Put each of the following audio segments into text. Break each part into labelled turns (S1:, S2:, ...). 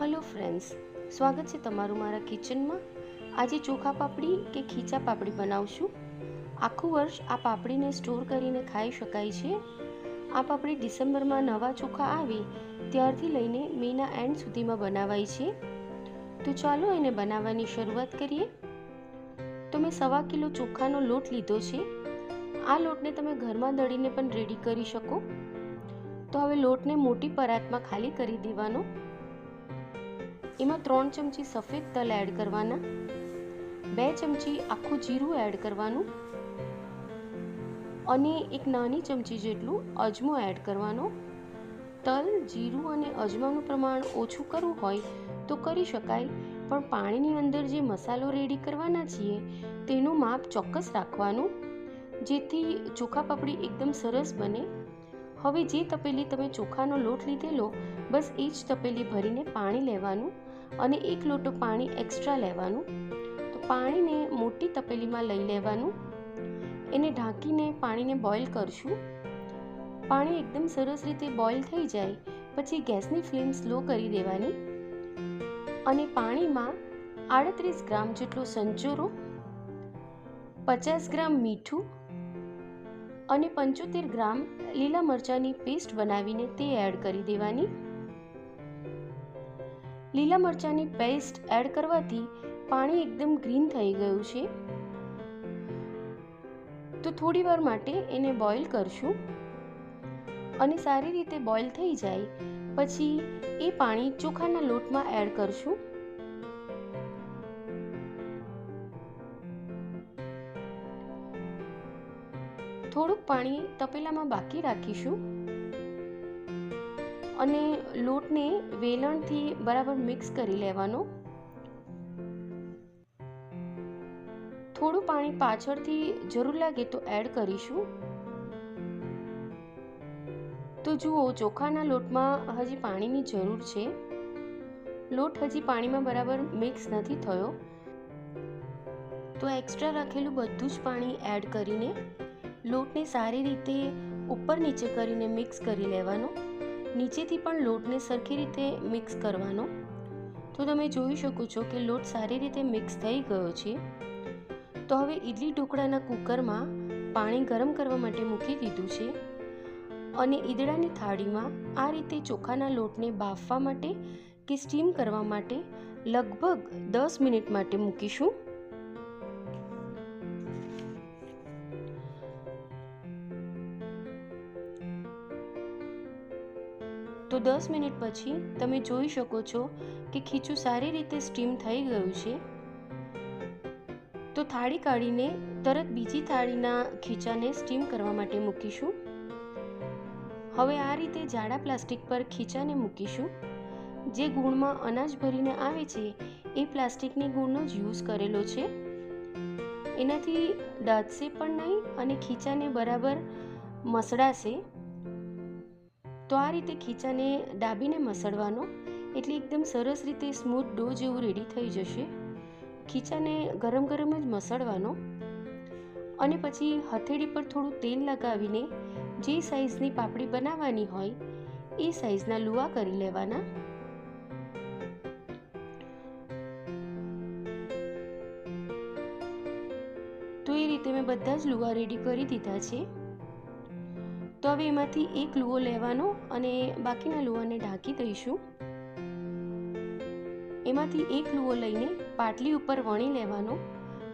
S1: Hello friends, સ્વાગત છે તમારું મારા કિચનમાં. આજે ચોખા પાપડી કે ખીચા પાપડી બનાવશું? આખું વર્ષ આ પાપડીને સ્ટોર કરીને ખાઈ શકાય છે. આ પાપડી ડિસેમ્બરમાં નવા ચોખા આવે, ત્યારથી લઈને મેના એન્ડ સુધીમાં બનાવાય છે. તો ચાલો એને બનાવવાની શરૂઆત કરીએ. તો મેં સવા કિલો ચોખાનો લોટ લીધો છે. આ લોટને તમે ઘરમાં દળીને પણ રેડી કરી શકો. તો હવે લોટને મોટી પરાતમાં ખાલી કરી દેવાનો. એમાં ત્રણ ચમચી સફેદ તલ એડ કરવાના, બે ચમચી આખું જીરું એડ કરવાનું અને એક નાની ચમચી જેટલું અજમો એડ કરવાનો. તલ, જીરું અને અજમાનું પ્રમાણ ઓછું કરવું હોય તો કરી શકાય, પણ પાણીની અંદર જે મસાલો રેડી કરવાના છીએ તેનું માપ ચોક્કસ રાખવાનું, જેથી ચોખા પાપડી એકદમ સરસ બને. હવે જે તપેલી તમે ચોખાનો લોટ લીધેલો, બસ એ જ તપેલી ભરીને પાણી લેવાનું. અને એક લોટો પાણી એક્સ્ટ્રા લેવાનું. તો પાણીને મોટી તપેલીમાં લઈ લેવાનું. એને ઢાંકીને પાણીને બોઇલ કરશું. પાણી એકદમ સરસ રીતે બોઇલ થઈ જાય, પછી ગેસની ફ્લેમ સ્લો કરી દેવાની. અને પાણીમાં આડત્રીસ ગ્રામ જેટલો સંચોરો, પચાસ ગ્રામ મીઠું અને પંચોતેર ગ્રામ લીલા મરચાંની પેસ્ટ બનાવીને તે એડ કરી દેવાની. લીલા મરચાંની પેસ્ટ એડ કરવાથી પાણી એકદમ ગ્રીન થઈ ગયું છે. તો થોડી વાર માટે એને બોઇલ કરશું. અને સારી રીતે બોઇલ થઈ જાય, પછી એ પાણી ચોખાના લોટમાં એડ કરશું. થોડુંક પાણી તપેલામાં બાકી રાખીશું. અને લોટને વેલણથી બરાબર મિક્સ કરી લેવાનો. થોડું પાણી પાછળથી જરૂર લાગે તો એડ કરીશું. તો જુઓ, ચોખાના લોટમાં હજી પાણીની જરૂર છે. લોટ હજી પાણીમાં બરાબર મિક્સ નથી થયો. તો એક્સ્ટ્રા રાખેલું બધું જ પાણી એડ કરીને લોટને સારી રીતે ઉપર નીચે કરીને મિક્સ કરી લેવાનો. નીચેથી પણ લોટને સરખી રીતે મિક્સ કરવાનો. તો તમે જોઈ શકો છો કે લોટ સારી રીતે મિક્સ થઈ ગયો છે. તો હવે ઇડલી ઢોકળાના કુકરમાં પાણી ગરમ કરવા માટે મૂકી દીધું છે અને ઈદડાની થાળીમાં આ રીતે ચોખાના લોટને બાફવા માટે કે સ્ટીમ કરવા માટે લગભગ દસ મિનિટ માટે મૂકીશું. તો દસ મિનિટ પછી તમે જોઈ શકો છો કે ખીચું સારી રીતે સ્ટીમ થઈ ગયું છે. તો થાળી કાઢીને તરત બીજી થાળીના ખીચાને સ્ટીમ કરવા માટે મૂકીશું. હવે આ રીતે જાડા પ્લાસ્ટિક પર ખીચાને મૂકીશું. જે ગુણમાં અનાજ ભરીને આવે છે, એ પ્લાસ્ટિકની ગુણનો જ યુઝ કરેલો છે. એનાથી દાદશે પણ નહીં અને ખીચાને બરાબર મસળાશે. તો આ રીતે ખીચાને ડાબીને મસળવાનો એટલે એકદમ સરસ રીતે સ્મૂથ ડો જેવું રેડી થઈ જશે. ખીચાને ગરમ ગરમ જ મસળવાનો અને પછી હથેળી પર થોડું તેલ લગાવીને જે સાઈઝની પાપડી બનાવવાની હોય એ સાઈઝના લુવા કરી લેવાના. તો એ રીતે મેં બધા જ લુવા રેડી કરી દીધા છે. તો હવે એમાંથી એક લુઓ લેવાનો અને બાકીના લુવાને ઢાંકી દઈશું. એમાંથી એક લુઓ લઈને પાટલી ઉપર વણી લેવાનો.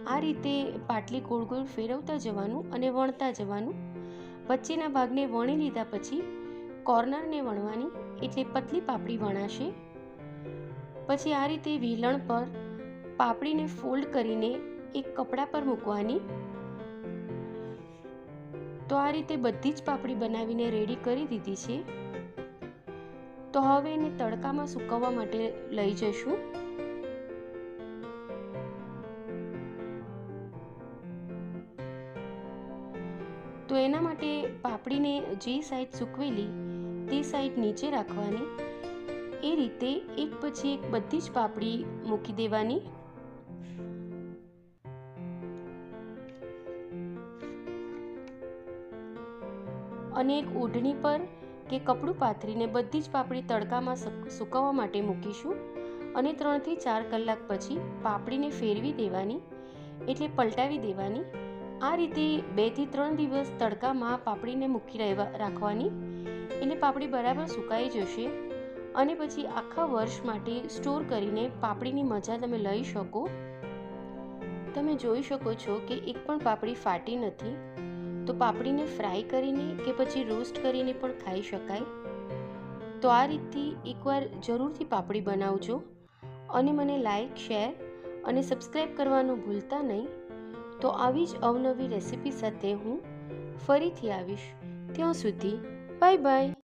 S1: આ રીતે પાટલી ગોળ ગોળ ફેરવતા જવાનું અને વણતા જવાનું. વચ્ચેના ભાગને વણી લીધા પછી કોર્નરને વણવાની એટલે પતલી પાપડી વણાશે. પછી આ રીતે વેલણ પર પાપડીને ફોલ્ડ કરીને એક કપડા પર મૂકવાની. તો આ રીતે બધી જ પાપડી બનાવીને રેડી કરી દીધી છે. તો હવે એને તડકામાં સુકવવા માટે લઈ જશું તો એના માટે પાપડીને જે સાઈડ સૂકવેલી, તે સાઈડ નીચે રાખવાની. એ રીતે એક પછી એક બધી જ પાપડી મૂકી દેવાની. અને એક ઓઢણી પર કે કપડું પાથરીને બધી જ પાપડી તડકામાં સુકવવા માટે મૂકીશું અને ત્રણથી ચાર કલાક પછી પાપડીને ફેરવી દેવાની એટલે પલટાવી દેવાની. આ રીતે બેથી ત્રણ દિવસ તડકામાં પાપડીને મૂકી રહેવા, રાખવાની. એટલે પાપડી બરાબર સુકાઈ જશે અને પછી આખા વર્ષ માટે સ્ટોર કરીને પાપડીની મજા તમે લઈ શકો. તમે જોઈ શકો છો કે એક પણ પાપડી ફાટી નથી. તો પાપડીને ફ્રાય કરીને કે પછી રોસ્ટ કરીને પણ ખાઈ શકાય. તો આ રીતથી એકવાર જરૂરથી પાપડી બનાવજો અને મને લાઇક શેર અને સબસ્ક્રાઈબ કરવાનું ભૂલતા નહીં. તો આવી જ અવનવી રેસિપી સાથે હું ફરીથી આવીશ. ત્યાં સુધી બાય બાય